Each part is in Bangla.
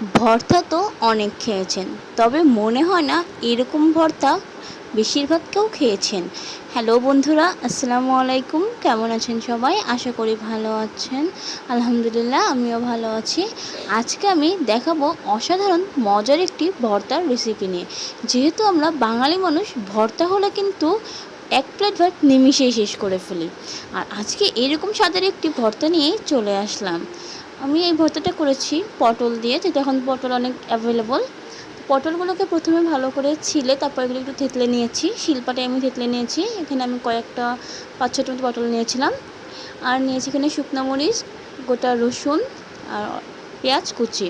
ভর্তা তো অনেক খেয়েছেন, তবে মনে হয় না এরকম ভর্তা বেশিরভাগ কেউ খেয়েছেন। হ্যালো বন্ধুরা, আসসালামু আলাইকুম, কেমন আছেন সবাই? আশা করি ভালো আছেন। আলহামদুলিল্লাহ, আমিও ভালো আছি। আজকে আমি দেখাবো অসাধারণ মজার একটি ভর্তার রেসিপি নিয়ে। যেহেতু আমরা বাঙালি মানুষ, ভর্তা হলে কিন্তু এক প্লেট ভাত নিমিশেই শেষ করে ফেলি। আর আজকে এরকম স্বাদের একটি ভর্তা নিয়েই চলে আসলাম। আমি এই ভর্তাটা করেছি পটল দিয়ে, যেহেতু এখন পটল অনেক অ্যাভেলেবল পটলগুলোকে প্রথমে ভালো করে ছিলে, তারপর এগুলো একটু থেতলে নিয়েছি। শিলপাটে আমি থেতলে নিয়েছি, এখানে আমি কয়েকটা পাঁচ ছটা মতো পটল নিয়েছিলাম। আর নিয়েছি এখানে শুকনো মরিচ, গোটা রসুন আর পেঁয়াজ কুচি।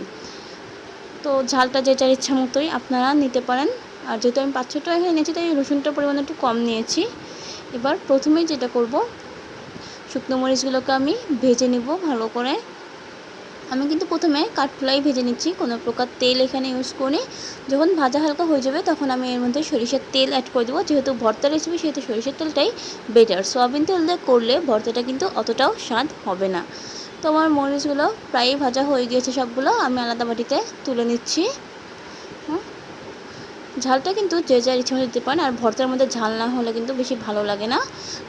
তো ঝালটা যে যার ইচ্ছা মতোই আপনারা নিতে পারেন। আর যেহেতু আমি পাঁচ ছটা এখানে নিয়েছি, তাই রসুনটার পরিমাণ একটু কম নিয়েছি। এবার প্রথমেই যেটা করব, শুকনো মরিচগুলোকে আমি ভেজে নিব ভালো করে। আমি কিন্তু প্রথমে কাঠফুলাই ভেজে নিচ্ছি। কোনো প্রকার তেল এখানে ইউজ করি যখন ভাজা হালকা হয়ে যাবে, তখন আমি এর মধ্যে সরিষার তেল অ্যাড করে দেবো। যেহেতু ভর্তা রেসিপি সেহেতু সরিষার তেলটাই বেটার সোয়াবিন তেল দিয়ে করলে ভর্তাটা কিন্তু অতটাও স্বাদ হবে না। তো আমার মরিচগুলো প্রায়ই ভাজা হয়ে গিয়েছে সবগুলো। আমি আলাদা বাটিতে তুলে নিচ্ছি। ঝালটা কিন্তু যে যার ইচ্ছা মতো দিতে পারেন, আর ভর্তার মধ্যে ঝাল না হলে কিন্তু বেশি ভালো লাগে না।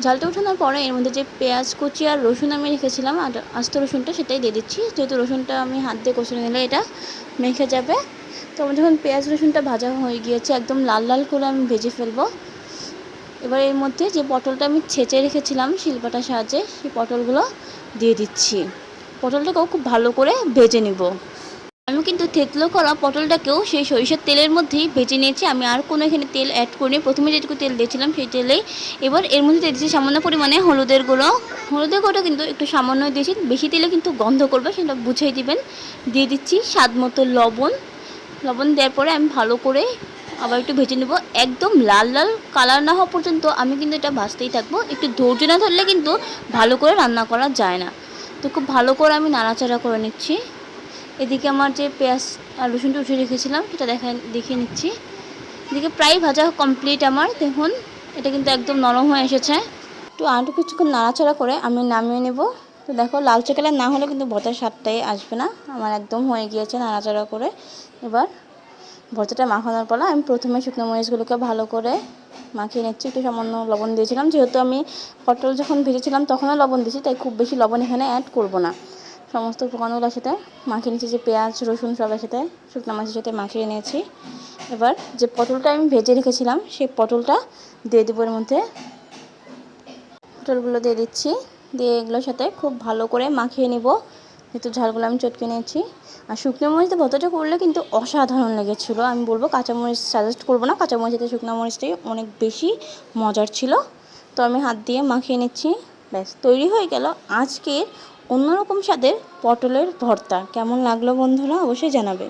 ঝালটা ওঠানোর পরে এর মধ্যে যে পেঁয়াজ, কুচি আর রসুন আমি রেখেছিলাম, আর আস্ত রসুনটা সেটাই দিয়ে দিচ্ছি। যেহেতু রসুনটা আমি হাত দিয়ে কষে নিলে এটা মেখে যাবে। তো আমার যখন পেঁয়াজ রসুনটা ভাজা হয়ে গিয়েছে, একদম লাল লাল করে আমি ভেজে ফেলব। এবার এর মধ্যে যে পটলটা আমি ছেঁচে রেখেছিলাম শিল্পাটার সাহায্যে, সেই পটলগুলো দিয়ে দিচ্ছি। পটলটাকেও খুব ভালো করে ভেজে নিব। আমি কিন্তু থেতলো করা পটলটাকেও সেই সরিষার তেলের মধ্যেই ভেজে নিয়েছি। আমি আর কোনো এখানে তেল অ্যাড করিনি। প্রথমে যেটুকু তেল দিয়েছিলাম সেই তেলেই। এবার এর মধ্যে দিয়ে দিচ্ছি সামান্য পরিমাণে হলুদের গুঁড়ো। হলুদের গুঁড়োটা কিন্তু একটু সামান্য দিয়েছি। বেশি তেলে কিন্তু গন্ধ করবে, সেটা বুঝিয়ে দিবেন। দিয়ে দিচ্ছি স্বাদ মতো লবণ। লবণ দেওয়ার পরে আমি ভালো করে আবার একটু ভেজে নেব। একদম লাল লাল কালার না হওয়া পর্যন্ত আমি কিন্তু এটা ভাজতেই থাকব। একটু ধৈর্য না ধরলে কিন্তু ভালো করে রান্না করা যায় না। তো খুব ভালো করে আমি নাড়াচাড়া করে নিচ্ছি। এদিকে আমার যে পেঁয়াজ আর রসুনটা উঠে রেখেছিলাম, সেটা দেখা দেখিয়ে নিচ্ছি। এদিকে প্রায় ভাজা কমপ্লিট আমার। দেখুন, এটা কিন্তু একদম নরম হয়ে এসেছে। একটু আলু কিছুক্ষণ নাড়াচাড়া করে আমি নামিয়ে নেব। তো দেখো, লালচে কালার না হলে কিন্তু ভর্তার স্বাদটাই আসবে না। আমার একদম হয়ে গিয়েছে নাড়াচাড়া করে। এবার ভর্তাটা মাখানোর পর আমি প্রথমে শুকনো মরিচগুলোকে ভালো করে মাখিয়ে নিচ্ছি। একটু সামান্য লবণ দিয়েছিলাম। যেহেতু আমি পটল যখন ভেজেছিলাম তখনও লবণ দিয়েছি, তাই খুব বেশি লবণ এখানে অ্যাড করব না। সমস্ত উপকরণগুলোর সাথে মাখিয়ে নিচ্ছি যে পেঁয়াজ, রসুন সবের সাথে শুকনো মাছের সাথে মাখিয়ে নিয়েছি। এবার যে পটলটা আমি ভেজে রেখেছিলাম, সেই পটলটা দিয়ে দেবো এর মধ্যে। পটলগুলো দিয়ে দিচ্ছি, দিয়ে এগুলোর সাথে খুব ভালো করে মাখিয়ে নিব। যেহেতু ঝালগুলো আমি চটকে নিয়েছি। আর শুকনো মরিচতে ভর্তাটা করলে কিন্তু অসাধারণ লেগেছিলো। আমি বলব কাঁচামরিচ সাজেস্ট করব না কাঁচামরিচতে শুকনো মরিচটাই অনেক বেশি মজার ছিল। তো আমি হাত দিয়ে মাখিয়ে নিচ্ছি। ব্যাস, তৈরি হয়ে গেল আজকের অন্যরকম স্বাদের পটলের ভর্তা। কেমন লাগল বন্ধুরা অবশ্যই জানাবে।